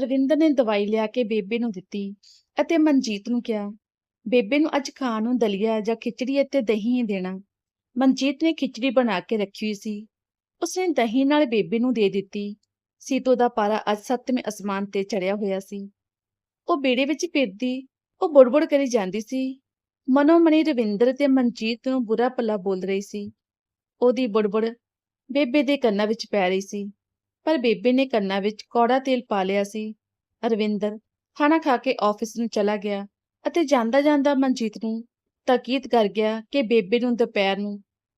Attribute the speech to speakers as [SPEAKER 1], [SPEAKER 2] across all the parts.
[SPEAKER 1] ਰਵਿੰਦਰ ਨੇ ਦਵਾਈ ਲਿਆ ਕੇ ਬੇਬੇ ਨੂੰ ਦਿੱਤੀ ਅਤੇ ਮਨਜੀਤ ਨੂੰ ਕਿਹਾ, ਬੇਬੇ ਨੂੰ ਅੱਜ ਖਾਣ ਨੂੰ ਦਲੀਆ ਜਾਂ ਖਿਚੜੀ ਅਤੇ ਦਹੀਂ ਹੀ ਦੇਣਾ। ਮਨਜੀਤ ਨੇ ਖਿਚੜੀ ਬਣਾ ਕੇ ਰੱਖੀ ਹੋਈ ਸੀ। ਉਸਨੇ ਦਹੀਂ ਨਾਲ ਬੇਬੇ ਨੂੰ ਦੇ ਦਿੱਤੀ। ਸੀਤੋ ਦਾ ਪਾਰਾ ਅੱਜ ਸੱਤਵੇਂ ਅਸਮਾਨ ਤੇ ਚੜਿਆ ਹੋਇਆ ਸੀ। ਉਹ ਬੇੜੇ ਵਿੱਚ ਫਿਰਦੀ ਉਹ ਬੁੜਬੁੜ ਕਰੀ ਜਾਂਦੀ ਸੀ। ਮਨੋ ਮਨੀ ਰਵਿੰਦਰ ਤੇ ਮਨਜੀਤ ਨੂੰ ਬੁਰਾ ਪੱਲਾ ਬੋਲ ਰਹੀ ਸੀ। ਉਹਦੀ ਬੁੜਬੁੜ ਬੇਬੇ ਦੇ ਕੰਨਾਂ ਵਿੱਚ ਪੈ ਰਹੀ ਸੀ। ਪਰ ਬੇਬੇ ਨੇ ਕੰਨਾਂ ਵਿੱਚ ਕੌੜਾ ਤੇਲ ਪਾ ਲਿਆ ਸੀ। ਰਵਿੰਦਰ ਖਾਣਾ ਖਾ ਕੇ ਆਫਿਸ ਨੂੰ ਚਲਾ ਗਿਆ ਅਤੇ ਜਾਂਦਾ ਜਾਂਦਾ ਮਨਜੀਤ ਨੂੰ ਤਾਕੀਦ ਕਰ ਗਿਆ ਕਿ ਬੇਬੇ ਨੂੰ ਦੁਪਹਿਰ ਨੂੰ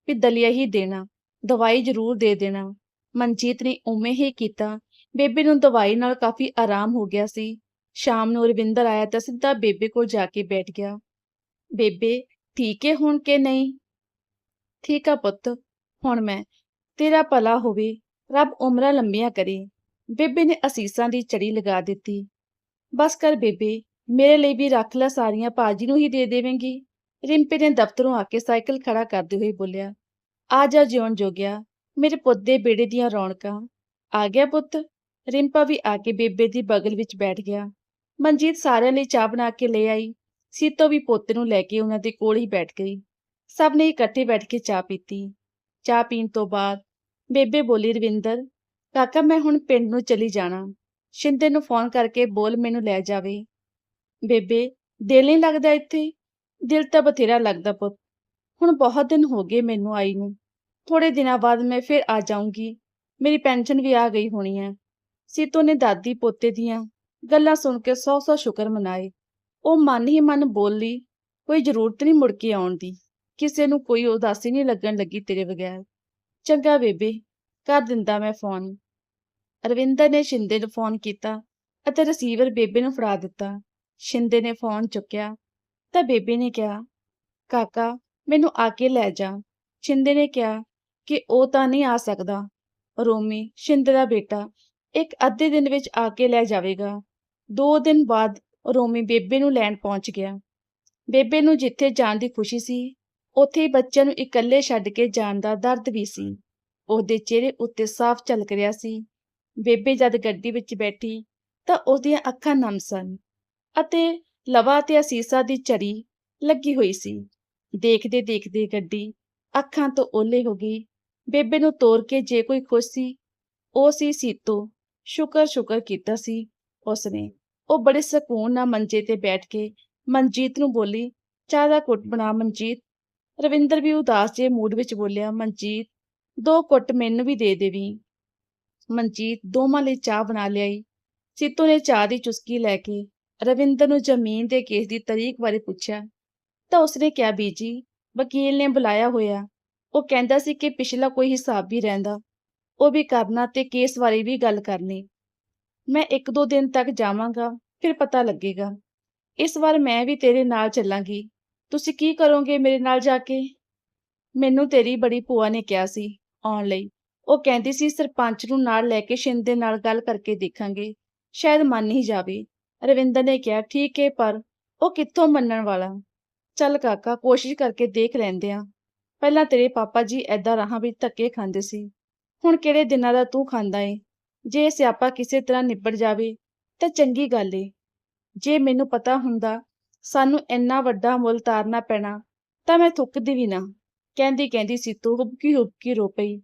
[SPEAKER 1] ਵੀ ਦਲੀਆ ਹੀ ਦੇਣਾ, ਦਵਾਈ ਜ਼ਰੂਰ ਦੇ ਦੇਣਾ। ਮਨਜੀਤ ਨੇ ਉਵੇਂ ਹੀ ਕੀਤਾ। ਬੇਬੇ ਨੂੰ ਦਵਾਈ ਨਾਲ ਕਾਫੀ ਆਰਾਮ ਹੋ ਗਿਆ ਸੀ। ਸ਼ਾਮ ਨੂੰ ਰਵਿੰਦਰ ਆਇਆ ਤਾਂ ਸਿੱਧਾ ਬੇਬੇ ਕੋਲ ਜਾ ਕੇ ਬੈਠ ਗਿਆ। ਬੇਬੇ, ਠੀਕ ਹੈ ਹੁਣ ਕਿ ਨਹੀਂ? ਠੀਕ ਆ ਪੁੱਤ, ਹੁਣ ਮੈਂ ਤੇਰਾ ਭਲਾ ਹੋਵੇ। ਰੱਬ ਉਮਰਾਂ ਲੰਮੀਆਂ ਕਰੇ। ਬੇਬੇ ਨੇ ਅਸੀਸਾਂ ਦੀ ਚੜੀ ਲਗਾ ਦਿੱਤੀ। ਬਸ ਕਰ ਬੇਬੇ, ਮੇਰੇ ਲਈ ਵੀ ਰੱਖ ਲੈ ਸਾਰੀਆਂ ਪਾਜੀ ਨੂੰ ਹੀ ਦੇ ਦੇਵੇਂਗੀ। ਰਿੰਪੇ ਨੇ ਦਫ਼ਤਰੋਂ ਆ ਕੇ ਸਾਈਕਲ ਖੜਾ ਕਰਦੇ ਹੋਏ ਬੋਲਿਆ, ਆ ਜਾ ਜਿਉਣ ਜੋਗਿਆ, ਮੇਰੇ ਪੁੱਤ ਦੇ ਬੇੜੇ ਦੀਆਂ ਰੌਣਕਾਂ। ਆ ਗਿਆ ਪੁੱਤ? ਰਿੰਪਾ ਵੀ ਆ ਕੇ ਬੇਬੇ ਦੀ ਬਗਲ ਵਿੱਚ ਬੈਠ ਗਿਆ। ਮਨਜੀਤ ਸਾਰਿਆਂ ਲਈ ਚਾਹ ਬਣਾ ਕੇ ਲੈ ਆਈ। ਸੀਤੋ ਵੀ ਪੋਤੇ ਨੂੰ ਲੈ ਕੇ ਉਹਨਾਂ ਦੇ ਕੋਲ ਹੀ ਬੈਠ ਗਈ। ਸਭ ਨੇ ਇਕੱਠੇ ਬੈਠ ਕੇ ਚਾਹ ਪੀਤੀ। ਚਾਹ ਪੀਣ ਤੋਂ ਬਾਅਦ ਬੇਬੇ ਬੋਲੀ, ਰਵਿੰਦਰ, ਕਾਕਾ, ਮੈਂ ਹੁਣ ਪਿੰਡ ਨੂੰ ਚਲੀ ਜਾਣਾ। ਸ਼ਿੰਦੇ ਨੂੰ ਫੋਨ ਕਰਕੇ ਬੋਲ, ਮੈਨੂੰ ਲੈ ਜਾਵੇ। ਬੇਬੇ, ਦਿਲ ਨਹੀਂ ਲੱਗਦਾ ਇੱਥੇ? ਦਿਲ ਤਾਂ ਬਥੇਰਾ ਲੱਗਦਾ ਪੁੱਤ। ਹੁਣ ਬਹੁਤ ਦਿਨ ਹੋ ਗਏ ਮੈਨੂੰ ਆਈ ਨੂੰ। ਥੋੜੇ ਦਿਨਾਂ ਬਾਅਦ ਮੈਂ ਫਿਰ ਆ ਜਾਊਂਗੀ। ਮੇਰੀ ਪੈਨਸ਼ਨ ਵੀ ਆ ਗਈ ਹੋਣੀ ਹੈ। ਸੀਤੋ ਨੇ ਦਾਦੀ ਪੋਤੇ ਦੀਆਂ ਗੱਲਾਂ ਸੁਣ ਕੇ ਸੌ ਸੌ ਸ਼ੁਕਰ ਮਨਾਏ। ਉਹ ਮਨ ਹੀ ਮਨ ਬੋਲੀ ਕੋਈ ਜ਼ਰੂਰਤ ਨਹੀਂ ਮੁੜ ਕੇ ਆਉਣ ਦੀ। ਕਿਸੇ ਨੂੰ ਕੋਈ ਉਦਾਸੀ ਨਹੀਂ ਲੱਗਣ ਲੱਗੀ ਤੇਰੇ ਬਗੈਰ। ਚੰਗਾ ਬੇਬੇ, ਕਰ ਦਿੰਦਾ ਮੈਂ ਫੋਨ ਅਰਵਿੰਦਰ ਨੇ ਸ਼ਿੰਦੇ ਨੂੰ ਫੋਨ ਕੀਤਾ ਅਤੇ ਰਿਸੀਵਰ ਬੇਬੇ ਨੂੰ ਫੜਾ ਦਿੱਤਾ। ਸ਼ਿੰਦੇ ਨੇ ਫੋਨ ਚੁੱਕਿਆ ਤਾਂ ਬੇਬੇ ਨੇ ਕਿਹਾ, ਕਾਕਾ, ਮੈਨੂੰ ਆ ਕੇ ਲੈ ਜਾ। ਸ਼ਿੰਦੇ ਨੇ ਕਿਹਾ ਕਿ ਉਹ ਤਾਂ ਨਹੀਂ ਆ ਸਕਦਾ। ਰੋਮੀ, ਸ਼ਿੰਦੇ ਦਾ ਬੇਟਾ, ਇੱਕ ਅੱਧੇ ਦਿਨ ਵਿੱਚ ਆ ਕੇ ਲੈ ਜਾਵੇਗਾ। ਦੋ ਦਿਨ ਬਾਅਦ ਰੋਮੀ ਬੇਬੇ ਨੂੰ ਲੈਣ ਪਹੁੰਚ ਗਿਆ। ਬੇਬੇ ਨੂੰ ਜਿੱਥੇ ਜਾਣ ਦੀ ਖੁਸ਼ੀ ਸੀ ਉੱਥੇ ਹੀ ਬੱਚਿਆਂ ਨੂੰ ਇਕੱਲੇ ਛੱਡ ਕੇ ਜਾਣ ਦਾ ਦਰਦ ਵੀ ਸੀ। ਉਹਦੇ ਚਿਹਰੇ ਉੱਤੇ ਸਾਫ਼ ਝਲਕ ਰਿਹਾ ਸੀ। ਬੇਬੇ ਜਦ ਗੱਡੀ ਵਿੱਚ ਬੈਠੀ ਤਾਂ ਉਹਦੀਆਂ ਅੱਖਾਂ ਨਮ ਸਨ ਅਤੇ ਲਵਾ ਤੇ ਅਸੀਸਾ ਦੀ ਚਰੀ ਲੱਗੀ ਹੋਈ ਸੀ। ਦੇਖਦੇ ਦੇਖਦੇ ਗੱਡੀ ਅੱਖਾਂ ਤੋਂ ਓਲੇ ਹੋ ਗਈ। ਬੇਬੇ ਨੂੰ ਤੋਰ ਕੇ ਜੇ ਕੋਈ ਖੁਸ਼ ਸੀ, ਉਹ ਸੀ ਸੀਤੋ। ਸ਼ੁਕਰ ਸ਼ੁਕਰ ਕੀਤਾ ਸੀ ਉਸਨੇ। ਉਹ ਬੜੇ ਸਕੂਨ ਨਾਲ ਮੰਜੇ ਤੇ ਬੈਠ ਕੇ ਮਨਜੀਤ ਨੂੰ ਬੋਲੀ, ਚਾਹ ਦਾ ਕੁੱਟ ਬਣਾ ਮਨਜੀਤ। ਰਵਿੰਦਰ ਵੀ ਉਦਾਸ ਜੇ ਮੂਡ ਵਿੱਚ ਬੋਲਿਆ, ਮਨਜੀਤ, ਦੋ ਕੁੱਟ ਮੈਨੂੰ ਵੀ ਦੇ ਦੇਵੀਂ। ਮਨਜੀਤ ਦੋਵਾਂ ਲਈ ਚਾਹ ਬਣਾ ਲਿਆਈ। ਸੀਤੋ ਨੇ ਚਾਹ ਦੀ ਚੁਸਕੀ ਲੈ ਕੇ ਰਵਿੰਦਰ ਨੂੰ ਜ਼ਮੀਨ ਦੇ ਕੇਸ ਦੀ ਤਰੀਕ ਬਾਰੇ ਪੁੱਛਿਆ। ਤਾਂ ਉਸਨੇ ਕਿਹਾ ਬੀਜੀ ਵਕੀਲ ਨੇ ਬੁਲਾਇਆ ਹੋਇਆ। ਉਹ ਕਹਿੰਦਾ ਸੀ ਕਿ ਪਿਛਲਾ ਕੋਈ ਹਿਸਾਬ ਵੀ ਰਹਿੰਦਾ। ਉਹ ਵੀ ਕਰਨਾ ਤੇ ਕੇਸ ਬਾਰੇ ਵੀ ਗੱਲ ਕਰਨੀ। ਮੈਂ ਇੱਕ ਦੋ ਦਿਨ ਤੱਕ ਜਾਵਾਂਗਾ, ਫਿਰ ਪਤਾ ਲੱਗੇਗਾ। ਇਸ ਵਾਰ ਮੈਂ ਵੀ ਤੇਰੇ ਨਾਲ ਚੱਲਾਂਗੀ। ਤੁਸੀਂ ਕੀ ਕਰੋਗੇ ਮੇਰੇ ਨਾਲ ਜਾ ਕੇ? ਮੈਨੂੰ ਤੇਰੀ ਬੜੀ ਭੂਆ ਨੇ ਕਿਹਾ ਸੀ ਆਉਣ ਲਈ। ਉਹ ਕਹਿੰਦੀ ਸੀ, ਸਰਪੰਚ ਨੂੰ ਨਾਲ ਲੈ ਕੇ ਸ਼ਿੰਦੇ ਨਾਲ ਗੱਲ ਕਰਕੇ ਦੇਖਾਂਗੇ। ਸ਼ਾਇਦ ਮੰਨ ਹੀ ਜਾਵੇ। ਰਵਿੰਦਰ ਨੇ ਕਿਹਾ, ਠੀਕ ਹੈ ਪਰ ਉਹ ਕਿੱਥੋਂ ਮੰਨਣ ਵਾਲਾ? ਚੱਲ ਕਾਕਾ, ਕੋਸ਼ਿਸ਼ ਕਰਕੇ ਦੇਖ ਲੈਂਦੇ ਆ। ਪਹਿਲਾਂ ਤੇਰੇ ਪਾਪਾ ਜੀ ਐਦਾਂ ਰਾਹਾਂ ਵਿੱਚ ਧੱਕੇ ਖਾਂਦੇ ਸੀ। ਹੁਣ ਕਿਹੜੇ ਦਿਨਾਂ ਦਾ ਤੂੰ ਖਾਂਦਾ ਏ? ਜੇ ਸਿਆਪਾ ਕਿਸੇ ਤਰ੍ਹਾਂ ਨਿਬੜ ਜਾਵੇ ਤਾਂ ਚੰਗੀ ਗੱਲ ਏ। ਜੇ ਮੈਨੂੰ ਪਤਾ ਹੁੰਦਾ ਸਾਨੂੰ ਇੰਨਾ ਵੱਡਾ ਮੁੱਲ ਤਾਰਨਾ ਪੈਣਾ ਤਾਂ ਮੈਂ ਥੁੱਕਦੀ ਵੀ ਨਾ। ਕਹਿੰਦੀ ਕਹਿੰਦੀ ਸੀਤੋ ਹੁਬਕੀ ਹੁਬਕੀ ਰੋ ਪਈ।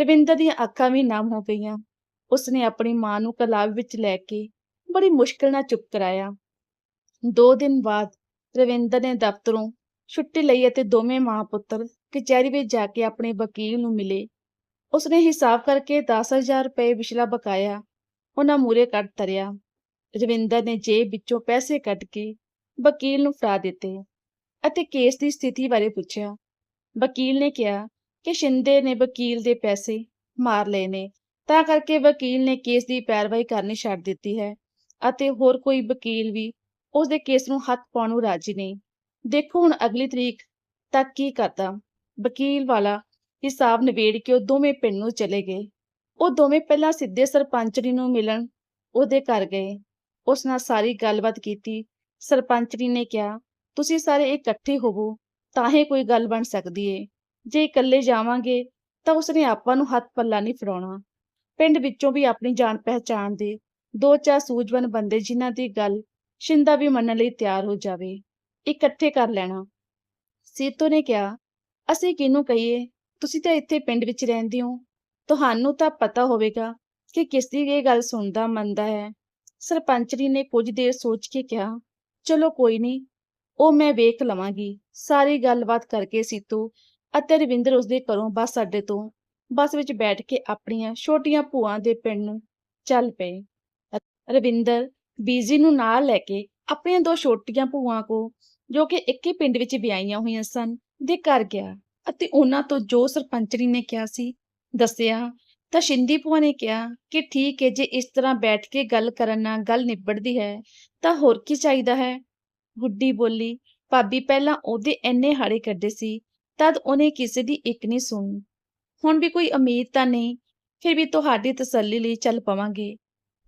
[SPEAKER 1] ਰਵਿੰਦਰ ਦੀਆਂ ਅੱਖਾਂ ਵੀ ਨਮ ਹੋ ਗਈਆਂ। ਉਸਨੇ ਆਪਣੀ ਮਾਂ ਨੂੰ ਕਲਾਬ ਵਿੱਚ ਲੈ ਕੇ ਬੜੀ ਮੁਸ਼ਕਲ ਨਾਲ ਚੁੱਪ ਕਰਾਇਆ। ਦੋ ਦਿਨ ਬਾਅਦ ਰਵਿੰਦਰ ਨੇ ਦਫ਼ਤਰੋਂ ਛੁੱਟੀ ਲਈ ਅਤੇ ਦੋਵੇਂ ਮਾਂ ਪੁੱਤਰ ਕਚਹਿਰੀ ਵਿੱਚ ਜਾ ਕੇ ਆਪਣੇ ਵਕੀਲ ਨੂੰ ਮਿਲੇ। ਉਸਨੇ ਹਿਸਾਬ ਕਰਕੇ 10000 ਰੁਪਏ ਵਿਚਲਾ ਬਕਾਇਆ। ਉਹਨਾਂ ਮੂਰੇ ਕੱਢ ਤਰਿਆ ਰਵਿੰਦਰ ਨੇ ਜੇਬ ਵਿੱਚੋਂ ਪੈਸੇ ਕੱਢ ਕੇ ਵਕੀਲ ਨੂੰ ਫੜਾ ਦਿੱਤੇ ਅਤੇ ਕੇਸ ਦੀ ਸਥਿਤੀ ਬਾਰੇ ਪੁੱਛਿਆ। ਵਕੀਲ ਨੇ ਕਿਹਾ ਕਿ ਸ਼ਿੰਦੇ ਨੇ ਵਕੀਲ ਦੇ ਪੈਸੇ ਮਾਰ ਲਏ ਨੇ, ਤਾਂ ਕਰਕੇ ਵਕੀਲ ਨੇ ਕੇਸ ਦੀ ਪੈਰਵਾਈ ਕਰਨੀ ਛੱਡ ਦਿੱਤੀ ਹੈ ਅਤੇ ਹੋਰ ਕੋਈ ਵਕੀਲ ਵੀ ਉਸ ਦੇ ਕੇਸ ਨੂੰ ਹੱਥ ਪਾਉਣ ਨੂੰ ਰਾਜੀ ਨਹੀਂ। ਦੇਖੋ ਹੁਣ ਅਗਲੀ ਤਰੀਕ ਤੱਕ ਕੀ ਕਰਦਾ। ਵਕੀਲ ਵਾਲਾ ਹਿਸਾਬ ਨਿਬੇੜ ਕੇ ਉਹ ਦੋਵੇਂ ਪਿੰਡ ਨੂੰ ਚਲੇ ਗਏ। ਉਹ ਦੋਵੇਂ ਪਹਿਲਾਂ ਸਿੱਧੇ ਸਰਪੰਚਣੀ ਨੂੰ ਮਿਲਣ ਉਹਦੇ ਘਰ ਗਏ। ਉਸ ਨਾਲ ਸਾਰੀ ਗੱਲਬਾਤ ਕੀਤੀ ਸਰਪੰਚਣੀ ਨੇ ਕਿਹਾ, ਤੁਸੀਂ ਸਾਰੇ ਇਕੱਠੇ ਹੋਵੋ, ਤਾਂ ਹੀ ਕੋਈ ਗੱਲ ਬਣ ਸਕਦੀ ਏ। ਜੇ ਇਕੱਲੇ ਜਾਵਾਂਗੇ, ਤਾਂ ਉਸਨੇ ਆਪਾਂ ਨੂੰ ਹੱਥ ਪੱਲਾ ਨਹੀਂ ਫੜਾਉਣਾ। ਪਿੰਡ ਵਿੱਚੋਂ ਵੀ ਆਪਣੀ ਜਾਣ ਪਹਿਚਾਣ ਦੇ ਦੋ ਚਾਰ ਸੂਝਵਾਨ ਬੰਦੇ ਜਿਨ੍ਹਾਂ ਦੀ ਗੱਲ ਸ਼ਿੰਦਾ ਵੀ ਮੰਨਣ ਲਈ ਤਿਆਰ ਹੋ ਜਾਵੇ, ਇਕੱਠੇ ਕਰ ਲੈਣਾ। ਸੀਤੋ ਨੇ ਕਿਹਾ, ਅਸੀਂ ਕਿਹਨੂੰ ਕਹੀਏ? ਤੁਸੀਂ ਤਾਂ ਇੱਥੇ ਪਿੰਡ ਵਿੱਚ ਰਹਿੰਦੇ ਹੋ। ਤੁਹਾਨੂੰ ਤਾਂ ਪਤਾ ਹੋਵੇਗਾ ਕਿ ਕਿਸ ਦੀ ਇਹ ਗੱਲ ਸੁਣਦਾ ਮੰਨਦਾ ਹੈ। ਸਰਪੰਚਰੀ ਨੇ ਕੁਝ ਦੇਰ ਸੋਚ ਕੇ ਕਿਹਾ ਚਲੋ ਕੋਈ ਨਹੀਂ ਉਹ ਮੈਂ ਵੇਖ ਲਵਾਂਗੀ। ਸਾਰੀ ਗੱਲਬਾਤ ਕਰਕੇ ਸੀਤੋ ਅਤੇ ਰਵਿੰਦਰ ਉਸਦੇ ਘਰੋਂ ਬੱਸ ਅੱਡੇ ਤੋਂ ਬੱਸ ਵਿੱਚ ਬੈਠ ਕੇ ਆਪਣੀਆਂ ਛੋਟੀਆਂ ਭੂਆਂ ਦੇ ਪਿੰਡ ਨੂੰ ਚੱਲ ਪਏ। ਰਵਿੰਦਰ ਬੀਜੀ ਨੂੰ ਨਾਲ ਲੈ ਕੇ ਆਪਣੀਆਂ ਦੋ ਛੋਟੀਆਂ ਭੂਆਂ ਕੋ ਜੋ ਕਿ ਇੱਕ ਹੀ ਪਿੰਡ ਵਿੱਚ ਵਿਆਹੀਆਂ ਹੋਈਆਂ ਸਨ, ਦੇ ਘਰ ਗਿਆ ਅਤੇ ਉਹਨਾਂ ਤੋਂ ਜੋ ਸਰਪੰਚਣੀ ਨੇ ਕਿਹਾ ਸੀ, ਦੱਸਿਆ ਤਾਂ ਸ਼ਿੰਦੀ ਭੂਆ ਨੇ ਕਿਹਾ ਕਿ ਠੀਕ ਹੈ, ਜੇ ਇਸ ਤਰ੍ਹਾਂ ਬੈਠ ਕੇ ਗੱਲ ਕਰਨ ਨਾਲ ਗੱਲ ਨਿਬੜਦੀ ਹੈ, ਤਾਂ ਹੋਰ ਕੀ ਚਾਹੀਦਾ ਹੈ? ਗੁੱਡੀ ਬੋਲੀ, ਭਾਬੀ ਪਹਿਲਾਂ ਉਹਦੇ ਐਨੇ ਹਾੜੇ ਕੱਢੇ ਸੀ, ਤਦ ਉਹਨੇ ਕਿਸੇ ਦੀ ਇੱਕ ਨਹੀਂ ਸੁਣੀ। ਹੁਣ ਵੀ ਕੋਈ ਉਮੀਦ ਤਾਂ ਨਹੀਂ, ਫਿਰ ਵੀ ਤੁਹਾਡੀ ਤਸੱਲੀ ਲਈ ਚੱਲ ਪਵਾਂਗੇ।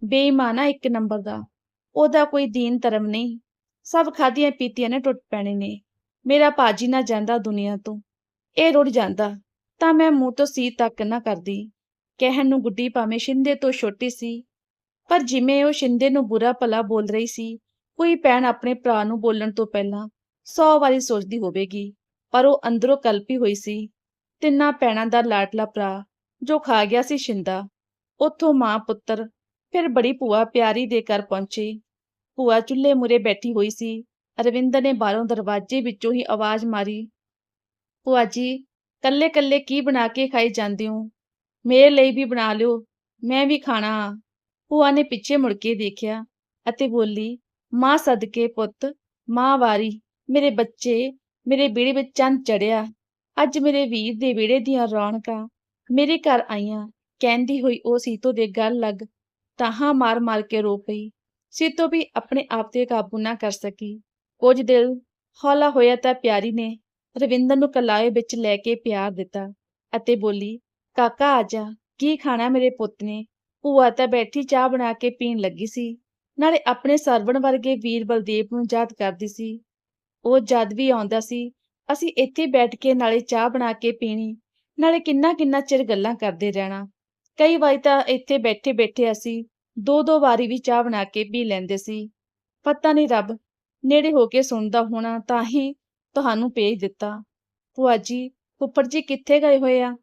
[SPEAKER 1] ਬੇਈਮਾਨਾ ਇੱਕ ਨੰਬਰ ਦਾ, ਉਹਦਾ ਕੋਈ ਦੀਨ ਧਰਮ ਨਹੀਂ। ਸਭ ਖਾਧੀਆਂ ਪੀਤੀਆਂ ਨੇ ਟੁੱਟ ਪੈਣੇ ਨੇ। ਮੇਰਾ ਪਾਜੀ ਨਾ ਜਾਂਦਾ ਦੁਨੀਆ ਤੋਂ। ਇਹ ਰੁੜ ਜਾਂਦਾ, ਤਾਂ ਮੈਂ ਮੂੰਹ ਤੋਂ ਸੀ ਤੱਕ ਨਾ ਕਰਦੀ। ਕਹਿਣ ਨੂੰ ਗੁੱਡੀ ਭਾਵੇਂ ਸ਼ਿੰਦੇ ਤੋਂ ਛੋਟੀ ਸੀ। ਪਰ ਜਿਵੇਂ ਉਹ ਸ਼ਿੰਦੇ ਨੂੰ ਬੁਰਾ ਭਲਾ ਬੋਲ ਰਹੀ ਸੀ ਕੋਈ ਭੈਣ ਆਪਣੇ ਭਰਾ ਨੂੰ ਬੋਲਣ ਤੋਂ ਪਹਿਲਾਂ ਸੌ ਵਾਰੀ ਸੋਚਦੀ ਹੋਵੇਗੀ। ਪਰ ਉਹ ਅੰਦਰੋਂ ਕਲਪੀ ਹੋਈ ਸੀ, ਤਿੰਨਾਂ ਭੈਣਾਂ ਦਾ ਲਾਟਲਾ ਭਰਾ ਜੋ ਖਾ ਗਿਆ ਸੀ ਸ਼ਿੰਦਾ। ਉੱਥੋਂ ਮਾਂ ਪੁੱਤਰ ਫਿਰ ਬੜੀ ਭੂਆ ਪਿਆਰੀ ਦੇ ਘਰ ਪਹੁੰਚੇ। ਭੂਆ ਚੁੱਲ੍ਹੇ ਮੁਰੇ ਬੈਠੀ ਹੋਈ ਸੀ। ਅਰਵਿੰਦਰ ਨੇ ਬਾਹਰੋਂ ਦਰਵਾਜ਼ੇ ਵਿੱਚੋਂ ਹੀ ਆਵਾਜ਼ ਮਾਰੀ, ਭੂਆ ਜੀ ਕੱਲੇ ਕੱਲੇ ਕੀ ਬਣਾ ਕੇ ਖਾਈ ਜਾਂਦੇ ਹੋ? ਮੇਰੇ ਲਈ ਵੀ ਬਣਾ ਲਿਓ, ਮੈਂ ਵੀ ਖਾਣਾ ਆ। ਭੂਆ ਨੇ ਪਿੱਛੇ ਮੁੜ ਕੇ ਦੇਖਿਆ ਅਤੇ ਬੋਲੀ, ਮਾਂ ਸਦਕੇ ਪੁੱਤ, ਮਾਂ ਵਾਰੀ, ਮੇਰੇ ਬੱਚੇ, ਮੇਰੇ ਵਿਹੜੇ ਵਿੱਚ ਚੰਨ ਚੜਿਆ ਅੱਜ ਮੇਰੇ ਵੀਰ ਦੇ ਵਿਹੜੇ ਦੀਆਂ ਰੌਣਕਾਂ, ਮੇਰੇ ਘਰ ਆਈਆਂ। ਕਹਿੰਦੀ ਹੋਈ ਉਹ ਸੀਤੋ ਦੇ ਗੱਲ ਲੱਗ ਤਾਹਾਂ ਮਾਰ ਮਾਰ ਕੇ ਰੋ ਪਈ। ਸੀਤੋ ਵੀ ਆਪਣੇ ਆਪ ਤੇ ਕਾਬੂ ਨਾ ਕਰ ਸਕੀ। ਕੁਝ ਦਿਲ ਹੌਲਾ ਹੋਇਆ ਤਾਂ ਪਿਆਰੀ ਨੇ ਰਵਿੰਦਰ ਨੂੰ ਕਲਾਏ ਵਿੱਚ ਲੈ ਕੇ ਪਿਆਰ ਦਿੱਤਾ ਅਤੇ ਬੋਲੀ ਕਾਕਾ ਆ ਜਾ ਕੀ ਖਾਣਾ ਮੇਰੇ ਪੁੱਤ ਨੇ? ਭੂਆ ਤਾਂ ਬੈਠੀ ਚਾਹ ਬਣਾ ਕੇ ਪੀਣ ਲੱਗੀ ਸੀ। ਨਾਲੇ ਆਪਣੇ ਸਰਵਣ ਵਰਗੇ ਵੀਰ ਬਲਦੇਵ ਨੂੰ ਯਾਦ ਕਰਦੀ ਸੀ। ਉਹ ਜਦ ਵੀ ਆਉਂਦਾ ਸੀ, ਅਸੀਂ ਇੱਥੇ ਬੈਠ ਕੇ ਨਾਲੇ ਚਾਹ ਬਣਾ ਕੇ ਪੀਣੀ। ਨਾਲੇ ਕਿੰਨਾ ਕਿੰਨਾ ਚਿਰ ਗੱਲਾਂ ਕਰਦੇ ਰਹਿਣਾ। ਕਈ ਵਾਰੀ ਤਾਂ ਇੱਥੇ ਬੈਠੇ ਬੈਠੇ ਅਸੀਂ ਦੋ ਦੋ ਵਾਰੀ ਵੀ ਚਾਹ ਬਣਾ ਕੇ ਪੀ ਲੈਂਦੇ ਸੀ। ਪਤਾ ਨਹੀਂ ਰੱਬ, ਨੇੜੇ ਹੋ ਕੇ ਸੁਣਦਾ ਹੋਣਾ ਤਾਂ ਹੀ ਤੁਹਾਨੂੰ ਭੇਜ ਦਿੱਤਾ। ਭੂਆ ਜੀ, ਫੁੱਫੜ ਜੀ ਕਿੱਥੇ ਗਏ ਹੋਏ ਆ?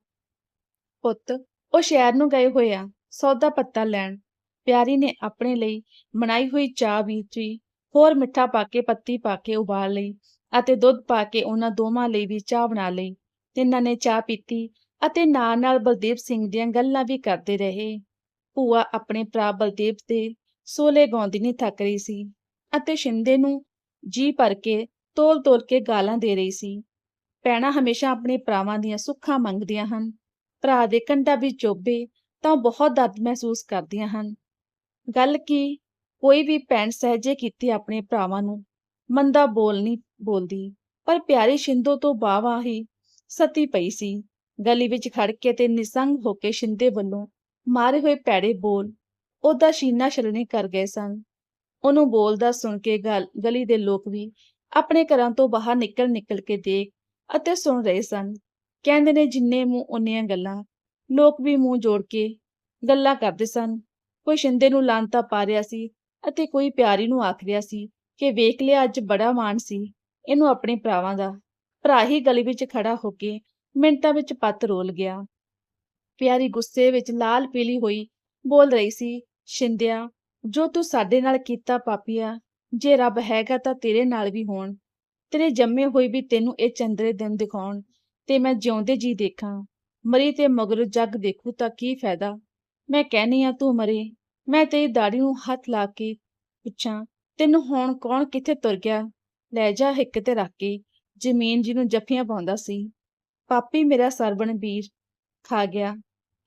[SPEAKER 1] ਪੁੱਤ, ਉਹ ਸ਼ਹਿਰ ਨੂੰ ਗਏ ਹੋਏ ਆ, ਸੌਦਾ ਪੱਤਾ ਲੈਣ। ਪਿਆਰੀ ਨੇ ਆਪਣੇ ਲਈ ਬਣਾਈ ਹੋਈ ਚਾਹ ਵਿੱਚ ਵੀ ਹੋਰ ਮਿੱਠਾ ਪਾ ਕੇ ਪੱਤੀ ਪਾ ਕੇ ਉਬਾਲ ਲਈ ਅਤੇ ਦੁੱਧ ਪਾ ਕੇ ਉਹਨਾਂ ਦੋਵਾਂ ਲਈ ਵੀ ਚਾਹ ਬਣਾ ਲਈ। ਤਿੰਨਾਂ ਨੇ ਚਾਹ ਪੀਤੀ ਅਤੇ ਨਾਲ ਨਾਲ ਬਲਦੇਵ ਸਿੰਘ ਦੀਆਂ ਗੱਲਾਂ ਵੀ ਕਰਦੇ ਰਹੇ। ਭੂਆ ਆਪਣੇ ਭਰਾ ਬਲਦੇਵ ਦੇ ਸੋਲੇ ਗਾਉਂਦੀ ਨਹੀਂ ਥੱਕ ਰਹੀ ਸੀ ਅਤੇ ਸ਼ਿੰਦੇ ਨੂੰ ਜੀ ਭਰ ਕੇ ਤੋਲ ਤੋਲ ਕੇ ਗਾਲਾਂ ਦੇ ਰਹੀ ਸੀ। ਭੈਣਾਂ ਹਮੇਸ਼ਾ ਆਪਣੇ ਭਰਾਵਾਂ ਦੀਆਂ ਸੁੱਖਾਂ ਮੰਗਦੀਆਂ ਹਨ। ਭਰਾ ਦੇ ਕੰਡਾ ਵੀ ਚੋਬੇ ਤਾਂ ਬਹੁਤ ਦਰਦ ਮਹਿਸੂਸ ਕਰਦੀਆਂ ਹਨ। ਗੱਲ ਕੀ, ਕੋਈ ਵੀ ਭੈਣ ਸਹਿਜੇ ਕੀਤੀ ਆਪਣੇ ਭਰਾਵਾਂ ਨੂੰ, ਮੰਦਾ ਬੋਲ ਨਹੀਂ ਬੋਲਦੀ, ਪਰ ਪਿਆਰੀ ਸ਼ਿੰਦੋ ਤੋਂ ਬਾਵਾ ਹੀ ਸਤੀ ਪਈ ਸੀ। ਗਲੀ ਵਿੱਚ ਖੜ ਕੇ ਤੇ ਨਿਸੰਗ ਹੋ ਕੇ ਸ਼ਿੰਦੇ ਵੱਲੋਂ ਮਾਰੇ ਹੋਏ ਪੈੜੇ ਬੋਲ ਉਹਦਾ ਸ਼ੀਨਾ ਛਲਣੇ ਕਰ ਗਏ ਸਨ। ਉਹਨੂੰ ਬੋਲਦਾ ਸੁਣ ਕੇ ਗਲ, ਗਲੀ ਦੇ ਲੋਕ ਵੀ ਆਪਣੇ ਘਰਾਂ ਤੋਂ ਬਾਹਰ ਨਿਕਲ ਨਿਕਲ ਕੇ ਦੇਖ ਅਤੇ ਸੁਣ ਰਹੇ ਸਨ। ਕਹਿੰਦੇ ਨੇ ਜਿੰਨੇ ਮੂੰਹ ਉਨੀਆਂ ਗੱਲਾਂ। ਲੋਕ ਵੀ ਮੂੰਹ ਜੋੜ ਕੇ ਗੱਲਾਂ ਕਰਦੇ ਸਨ। ਕੋਈ ਸ਼ਿੰਦੇ ਨੂੰ ਲਾਂਤਾ ਪਾ ਰਿਹਾ ਸੀ ਅਤੇ ਕੋਈ ਪਿਆਰੀ ਨੂੰ ਆਖ ਰਿਹਾ ਸੀ ਕਿ ਵੇਖ ਲਿਆ ਅੱਜ ਬੜਾ ਮਾਣ ਸੀ ਇਹਨੂੰ ਆਪਣੇ ਭਰਾਵਾਂ ਦਾ। ਭਰਾ ਹੀ ਗਲੀ ਵਿੱਚ ਖੜਾ ਹੋ ਕੇ ਮਿੰਟਾਂ ਵਿੱਚ ਪੱਤ ਰੋਲ ਗਿਆ। ਪਿਆਰੀ ਗੁੱਸੇ ਵਿੱਚ ਲਾਲ ਪੀਲੀ ਹੋਈ ਬੋਲ ਰਹੀ ਸੀ, ਸ਼ਿੰਦਿਆ, ਜੋ ਤੂੰ ਸਾਡੇ ਨਾਲ ਕੀਤਾ ਪਾਪੀਆ, ਜੇ ਰੱਬ ਹੈਗਾ ਤਾਂ ਤੇਰੇ ਨਾਲ ਵੀ ਹੋਣ। ਤੇਰੇ ਜੰਮੇ ਹੋਏ ਵੀ ਤੈਨੂੰ ਇਹ ਚੰਦਰੇ ਦਿਨ ਦਿਖਾਉਣ। ਤੇ ਮੈਂ ਜਿਉਂਦੇ ਜੀ ਦੇਖਾਂ, ਮਰੀ ਤੇ ਮਗਰ ਜੱਗ ਦੇਖੂ ਤਾਂ ਕੀ ਫਾਇਦਾ? ਮੈਂ ਕਹਿਨੀ ਆ, ਤੂੰ ਮਰੇ। ਮੈਂ ਤੇਰੀ ਦਾੜੀ ਨੂੰ ਹੱਥ ਲਾ ਕੇ ਪੁੱਛਾਂ, ਤੈਨੂੰ ਹੁਣ ਕੌਣ ਕਿੱਥੇ ਤੁਰ ਗਿਆ? ਲੈ ਜਾ ਹਿੱਕ ਤੇ ਰੱਖ ਕੇ। ਜ਼ਮੀਨ ਜਿਹਨੂੰ ਜੱਫੀਆਂ ਪਾਉਂਦਾ ਸੀ। ਪਾਪੀ ਮੇਰਾ ਸਰਵਣ ਵੀਰ। ਖਾ ਗਿਆ।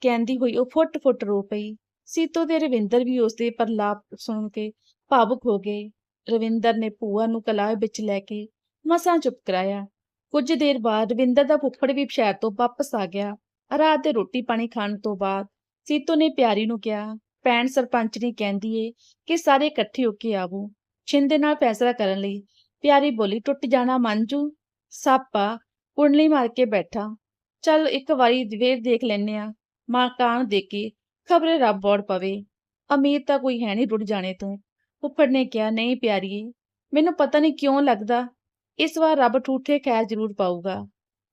[SPEAKER 1] ਕਹਿੰਦੀ ਹੋਈ ਉਹ ਫੁੱਟ ਫੁੱਟ ਰੋ ਪਈ। ਸੀਤੋ ਤੇ ਰਵਿੰਦਰ ਵੀ ਉਸਦੇ ਪ੍ਰਲਾਪ ਸੁਣ ਕੇ ਭਾਵੁਕ ਹੋ ਗਏ। ਰਵਿੰਦਰ ਨੇ ਭੂਆ ਨੂੰ ਕਲਾਹ ਵਿੱਚ ਲੈ ਕੇ ਮਸਾਂ ਚੁੱਪ ਕਰਾਇਆ। ਕੁਝ ਦੇਰ ਬਾਅਦ ਰਵਿੰਦਰ ਦਾ ਫੁੱਫੜ ਵੀ ਸ਼ਹਿਰ ਤੋਂ ਵਾਪਸ ਆ ਗਿਆ। ਰਾਤ ਦੇ ਰੋਟੀ ਪਾਣੀ ਖਾਣ ਤੋਂ ਬਾਅਦ ਸੀਤੋ ਨੇ ਪਿਆਰੀ ਨੂੰ ਕਿਹਾ, ਭੈਣ ਸਰਪੰਚ ਸਰਪੰਚਣੀ ਕਹਿੰਦੀ ਏ ਕਿ ਸਾਰੇ ਇਕੱਠੇ ਹੋ ਕੇ ਆਵੋ। ਛਿੰਦੇ ਨਾਲ ਫੈਸਲਾ ਕਰਨ ਲਈ ਪਿਆਰੀ ਬੋਲੀ ਟੁੱਟ ਜਾਣਾ ਮੰਜੂ। ਸਾਪਾ ਕੁੰਡਲੀ ਮਾਰ ਕੇ ਬੈਠਾ। ਚੱਲ ਇੱਕ ਵਾਰੀ ਵੇਰ ਦੇਖ ਲੈਨੇ ਆ। ਮਾਂ ਕਾਣ ਦੇ ਕੇ ਖਬਰੇ ਰੱਬ ਬੋੜ ਪਵੇ। ਅਮੀਰ ਤਾਂ ਕੋਈ ਹੈ ਨਹੀਂ ਰੁੱਟ ਜਾਣੇ ਤੋਂ। ਫੁੱਫੜ ਨੇ ਕਿਹਾ, ਨਹੀਂ ਪਿਆਰੀਏ, ਮੈਨੂੰ ਪਤਾ ਨਹੀਂ ਕਿਉਂ ਲੱਗਦਾ ਇਸ ਵਾਰ ਰੱਬ ਠੂਠੇ ਖੈਰ ਜ਼ਰੂਰ ਪਾਊਗਾ।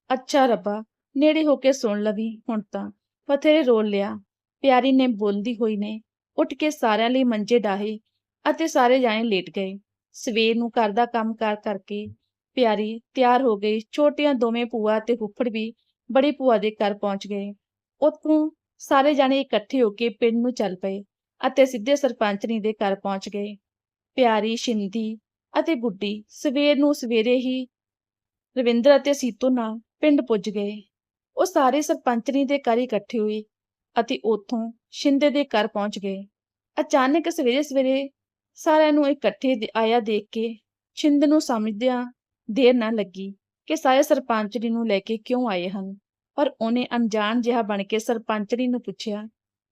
[SPEAKER 1] ਅੱਛਾ ਰੱਬਾ, ਨੇੜੇ ਹੋ ਕੇ ਸੁਣ ਲਵੀ ਹੁਣ ਤਾਂ। ਬਥੇਰੇ ਰੋਲ ਲਿਆ। ਪਿਆਰੀ ਨੇ ਬੋਲਦੀ ਹੋਈ ਨੇ, ਉੱਠ ਕੇ ਸਾਰਿਆਂ ਲਈ ਮੰਜੇ ਡਾਹੇ ਅਤੇ ਸਾਰੇ ਜਾਣੇ ਲੇਟ ਗਏ। ਸਵੇਰ ਨੂੰ ਘਰ ਦਾ ਕੰਮ ਕਰ ਕਰਕੇ ਪਿਆਰੀ ਤਿਆਰ ਹੋ ਗਈ। ਛੋਟੀਆਂ ਦੋਵੇਂ ਭੂਆ ਤੇ ਫੁੱਫੜ ਵੀ ਬੜੀ ਭੂਆ ਦੇ ਘਰ ਪਹੁੰਚ ਗਏ। ਉੱਥੋਂ ਸਾਰੇ ਜਾਣੇ ਇਕੱਠੇ ਹੋ ਕੇ ਪਿੰਡ ਨੂੰ ਚੱਲ ਪਏ ਅਤੇ ਸਿੱਧੇ ਸਰਪੰਚਨੀ ਦੇ ਘਰ ਪਹੁੰਚ ਗਏ। ਪਿਆਰੀ, ਸ਼ਿੰਦੀ ਅਤੇ ਗੁੱਡੀ ਸਵੇਰ ਨੂੰ ਸਵੇਰੇ ਹੀ ਰਵਿੰਦਰ ਅਤੇ ਸੀਤੋ ਨਾਲ ਪਿੰਡ ਪੁੱਜ ਗਏ। ਉਹ ਸਾਰੇ ਸਰਪੰਚਨੀ ਦੇ ਘਰ ਇਕੱਠੇ ਹੋਏ ਅਤੇ ਉੱਥੋਂ ਸ਼ਿੰਦੇ ਦੇ ਘਰ ਪਹੁੰਚ ਗਏ। ਅਚਾਨਕ ਸਵੇਰੇ ਸਵੇਰੇ ਸਾਰਿਆਂ ਨੂੰ ਇਕੱਠੇ ਆਇਆ ਦੇਖ ਕੇ ਛਿੰਦ ਨੂੰ ਸਮਝਦਿਆਂ ਦੇਰ ਨਾ ਲੱਗੀ ਕਿ ਸਾਰੇ ਸਰਪੰਚਣੀ ਨੂੰ ਲੈ ਕੇ ਕਿਉਂ ਆਏ ਹਨ। ਪਰ ਉਹਨੇ ਅਣਜਾਣ ਜਿਹਾ ਬਣ ਕੇ ਸਰਪੰਚਣੀ ਨੂੰ ਪੁੱਛਿਆ,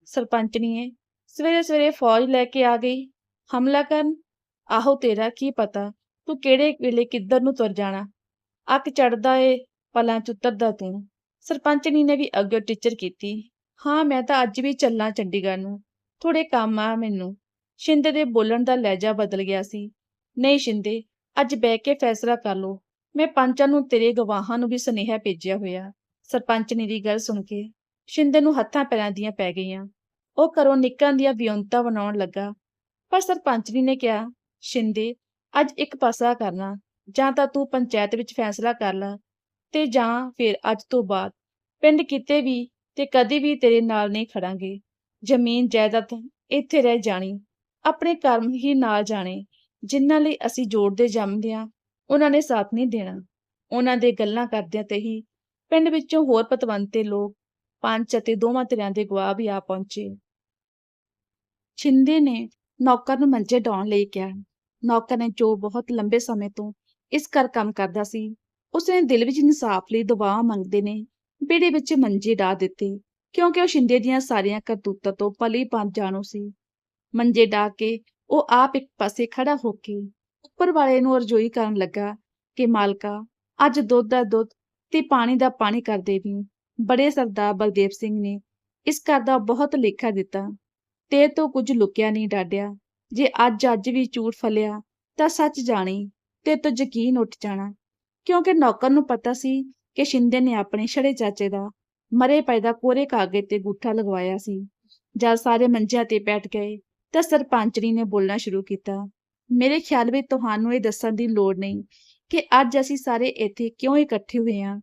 [SPEAKER 1] ਸਰਪੰਚਨੀਏ, ਸਵੇਰੇ ਸਵੇਰੇ ਫੌਜ ਲੈ ਕੇ ਆ ਗਈ? ਹਮਲਾ ਕਰਨ? ਆਹੋ ਤੇਰਾ ਕੀ ਪਤਾ, ਤੂੰ ਕਿਹੜੇ ਵੇਲੇ ਕਿੱਧਰ ਨੂੰ ਤੁਰ ਜਾਣਾ। ਅੱਕ ਚੜਦਾ ਏ ਪਲਾਂ ਚ ਉਤਰਦਾ ਤੂੰ। ਸਰਪੰਚਣੀ ਨੇ ਵੀ ਅੱਗੇ ਟੀਚਰ ਕੀਤੀ। ਹਾਂ, ਮੈਂ ਤਾਂ ਅੱਜ ਵੀ ਚੱਲਾਂ ਚੰਡੀਗੜ੍ਹ ਨੂੰ। ਥੋੜੇ ਕੰਮ ਆ ਮੈਨੂੰ। ਸ਼ਿੰਦੇ ਦੇ ਬੋਲਣ ਦਾ ਲਹਿਜਾ ਬਦਲ ਗਿਆ ਸੀ। ਨਹੀਂ ਸ਼ਿੰਦੇ, ਅੱਜ ਬਹਿ ਕੇ ਫੈਸਲਾ ਕਰ ਲੋ ਮੈਂ ਪੰਚਾਂ ਨੂੰ ਤੇਰੇ ਗਵਾਹਾਂ ਨੂੰ ਵੀ ਸੁਨੇਹਾ ਭੇਜਿਆ ਹੋਇਆ। ਸਰਪੰਚਨੀ ਦੀ ਗੱਲ ਸੁਣ ਕੇ ਸ਼ਿੰਦੇ ਨੂੰ ਹੱਥਾਂ ਪੈਰਾਂ ਦੀਆਂ ਪੈ ਗਈਆਂ। ਉਹ ਘਰੋਂ ਨਿਕਲਣ ਦੀਆਂ ਵਿਉਂਤਾ ਬਣਾਉਣ ਲੱਗਾ। ਪਰ ਸਰਪੰਚਨੀ ਨੇ ਕਿਹਾ ਸ਼ਿੰਦੇ, ਅੱਜ ਇੱਕ ਪਾਸਾ ਕਰਨਾ ਜਾਂ ਤਾਂ ਤੂੰ ਪੰਚਾਇਤ ਵਿੱਚ ਫੈਸਲਾ ਕਰ ਲੈ, ਤੇ ਜਾਂ ਫਿਰ ਅੱਜ ਤੋਂ ਬਾਅਦ। ਪਿੰਡ ਕਿਤੇ ਵੀ ਤੇ ਕਦੇ ਵੀ ਤੇਰੇ ਨਾਲ ਨਹੀਂ ਖੜਾਂਗੇ। ਜ਼ਮੀਨ, ਜਾਇਦਾਦ ਇੱਥੇ ਰਹਿ ਜਾਣੀ, ਆਪਣੇ ਕਰਮ ਹੀ ਨਾਲ ਜਾਣੇ, ਜਿਨ੍ਹਾਂ ਲਈ ਅਸੀਂ ਜੋੜਦੇ ਜੰਮਦੇ ਹਾਂ ਉਹਨਾਂ ਨੇ ਸਾਥ ਨਹੀਂ ਦੇਣਾ। ਉਹਨਾਂ ਦੇ ਗੱਲਾਂ ਕਰਦਿਆਂ ਤੇ ਹੀ ਪਿੰਡ ਵਿੱਚੋਂ ਹੋਰ ਪਤਵੰਤੇ ਲੋਕ ਪੰਜ ਅਤੇ ਦੋਵਾਂ ਧਿਰਾਂ ਦੇ ਗਵਾਹ ਵੀ ਆ ਪਹੁੰਚੇ। ਛਿੰਦੇ ਨੇ ਨੌਕਰ ਨੂੰ ਮੰਜੇ ਡਾਉਣ ਲਈ ਕਿਹਾ। ਨੌਕਰ ਨੇ ਜੋ ਬਹੁਤ ਲੰਬੇ ਸਮੇਂ ਤੋਂ ਇਸ ਘਰ ਕੰਮ ਕਰਦਾ ਸੀ, ਉਸਨੇ ਦਿਲ ਵਿੱਚ ਇਨਸਾਫ ਲਈ ਦੁਆ ਮੰਗਦੇ ਨੇ, ਬੇੜੇ ਵਿੱਚ ਮੰਜੇ ਡਾ ਦਿੱਤੇ, ਕਿਉਂਕਿ ਉਹ ਸ਼ਿੰਦੇ ਦੀਆਂ ਸਾਰੀਆਂ ਕਰਤੂਤਾਂ ਤੋਂ ਭਲੀ ਪੰਜ ਜਾਣੂ ਸੀ। ਮੰਜੇ ਡਾ ਕੇ ਉਹ ਆਪ ਇੱਕ ਪਾਸੇ ਖੜਾ ਹੋ ਕੇ ਉੱਪਰ ਵਾਲੇ ਨੂੰ ਅਰਜ਼ੋਈ ਕਰਨ ਲੱਗਾ ਕਿ, ਮਾਲਕਾ, ਅੱਜ ਦੁੱਧ ਦਾ ਦੁੱਧ ਤੇ ਪਾਣੀ ਦਾ ਪਾਣੀ ਕਰ ਦੇਵੀਂ ਬੜੇ ਸਰਦਾਰ ਬਲਦੇਵ ਸਿੰਘ ਨੇ ਇਸ ਘਰ ਦਾ ਬਹੁਤ ਲੇਖਾ ਦਿੱਤਾ, ਤੇ ਤੋਂ ਕੁਝ ਲੁਕਿਆ ਨਹੀਂ ਡਾਡਿਆ ਜੇ ਅੱਜ ਅੱਜ ਵੀ ਝੂਠ ਫਲਿਆ ਤਾਂ ਸੱਚ ਜਾਣੀ, ਤੇ ਤੋਂ ਯਕੀਨ ਉੱਠ ਜਾਣਾ। ਕਿਉਂਕਿ ਨੌਕਰ ਨੂੰ ਪਤਾ ਸੀ ਕਿ ਸ਼ਿੰਦੇ ਨੇ ਆਪਣੇ ਛੜੇ ਚਾਚੇ ਦਾ ਮਰੇ ਪਏ ਦਾ ਕੋਰੇ ਕਾਗਜ਼ ਤੇ ਗੁੱਠਾ ਲਗਵਾਇਆ ਸੀ। ਜਦ ਸਾਰੇ ਮੰਜਿਆਂ ਤੇ ਬੈਠ ਗਏ ਤਾਂ ਸਰਪੰਚਣੀ ਨੇ ਬੋਲਣਾ ਸ਼ੁਰੂ ਕੀਤਾ, ਮੇਰੇ ਖਿਆਲ ਵਿੱਚ ਤੁਹਾਨੂੰ ਇਹ ਦੱਸਣ ਦੀ ਲੋੜ ਨਹੀਂ ਕਿ ਅੱਜ ਅਸੀਂ ਸਾਰੇ ਇੱਥੇ ਕਿਉਂ ਇਕੱਠੇ ਹੋਏ ਹਾਂ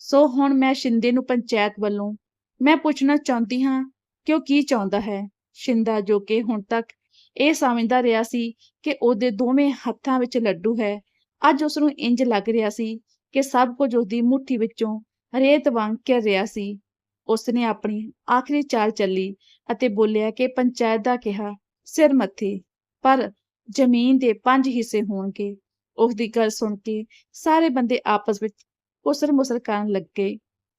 [SPEAKER 1] ਸੋ ਹੁਣ ਮੈਂ ਸ਼ਿੰਦੇ ਨੂੰ ਪੰਚਾਇਤ ਵੱਲੋਂ ਮੈਂ ਪੁੱਛਣਾ ਚਾਹੁੰਦੀ ਹਾਂ ਕਿ ਉਹ ਕੀ ਚਾਹੁੰਦਾ ਹੈ? ਸ਼ਿੰਦਾ ਜੋ ਕਿ ਹੁਣ ਤੱਕ ਇਹ ਸਮਝਦਾ ਰਿਹਾ ਸੀ ਕਿ ਉਹਦੇ ਦੋਵੇਂ ਹੱਥਾਂ ਵਿੱਚ ਲੱਡੂ ਹੈ। ਅੱਜ ਉਸ ਨੂੰ ਇੰਜ ਲੱਗ ਰਿਹਾ ਸੀ ਕਿ ਸਭ ਕੁਝ ਉਸਦੀ ਮੁੱਠੀ ਵਿੱਚੋਂ ਰੇਤ ਵਾਂਗ ਘਿਰ ਰਿਹਾ ਸੀ। ਉਸਨੇ ਆਪਣੀ ਆਖਰੀ ਚਾਲ ਚੱਲੀ ਅਤੇ ਬੋਲਿਆ ਕਿ ਪੰਚਾਇਤ ਦਾ ਕਿਹਾ, ਸਿਰ ਮੱਥੇ, ਪਰ ਜ਼ਮੀਨ ਦੇ ਪੰਜ ਹਿੱਸੇ ਹੋਣਗੇ। ਉਸ ਦੀ ਗੱਲ ਸੁਣ ਕੇ ਸਾਰੇ ਬੰਦੇ ਆਪਸ ਵਿੱਚ ਉਸਰ ਮੁਸਰ ਕਰਨ ਲੱਗੇ।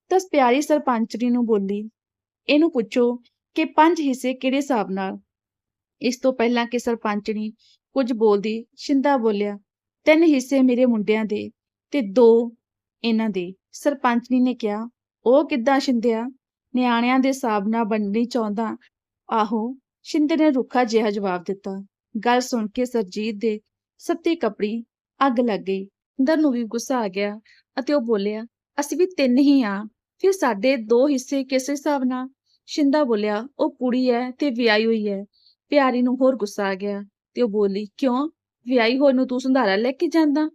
[SPEAKER 1] ਤਾਂ ਪਿਆਰੀ ਸਰਪੰਚਣੀ ਨੂੰ ਬੋਲੀ, ਇਹਨੂੰ ਪੁੱਛੋ ਕਿ ਪੰਜ ਹਿੱਸੇ ਕਿਹੜੇ ਹਿਸਾਬ ਨਾਲ? ਇਸ ਤੋਂ ਪਹਿਲਾਂ ਕਿ ਸਰਪੰਚਣੀ ਕੁਝ ਬੋਲਦੀ, ਸ਼ਿੰਦਾ ਬੋਲਿਆ, ਤਿੰਨ ਹਿੱਸੇ ਮੇਰੇ ਮੁੰਡਿਆਂ ਦੇ ਤੇ ਦੋ ਇਹਨਾਂ ਦੇ। ਸਰਪੰਚਣੀ ਨੇ ਕਿਹਾ, ਉਹ ਕਿੱਦਾਂ ਸ਼ਿੰਦਿਆ? ਨਿਆਣਿਆਂ ਦੇ ਹਿਸਾਬ ਨਾਲ ਬਣਨੀ ਚਾਹੁੰਦਾ? ਆਹੋ, ਸ਼ਿੰਦੇ ਨੇ ਰੁੱਖਾ ਜਿਹਾ ਜਵਾਬ ਦਿੱਤਾ। ਗੱਲ ਸੁਣ ਕੇ ਸਰਜੀਤ ਦੇ ਸੱਤੀ ਕਪੜੀ ਅੱਗ ਲੱਗ ਗਈ। ਅੰਦਰ ਨੂੰ ਵੀ ਗੁੱਸਾ ਆ ਗਿਆ ਅਤੇ ਉਹ ਬੋਲਿਆ, ਅਸੀਂ ਵੀ ਤਿੰਨ ਹੀ ਆ, ਫਿਰ ਸਾਡੇ ਦੋ ਹਿੱਸੇ ਕਿਸ ਹਿਸਾਬ ਨਾਲ? ਸ਼ਿੰਦਾ ਬੋਲਿਆ, ਉਹ ਕੁੜੀ ਹੈ ਤੇ ਵਿਆਹੀ ਹੋਈ ਹੈ ਪਿਆਰੀ ਨੂੰ ਹੋਰ ਗੁੱਸਾ ਆ ਗਿਆ ਤੇ ਉਹ ਬੋਲੀ, ਕਿਉਂ? ਵਿਆਹੀ ਹੋਈ ਨੂੰ ਤੂੰ ਸੰਧਾਰਾ ਲੈ ਕੇ ਜਾਂਦਾ?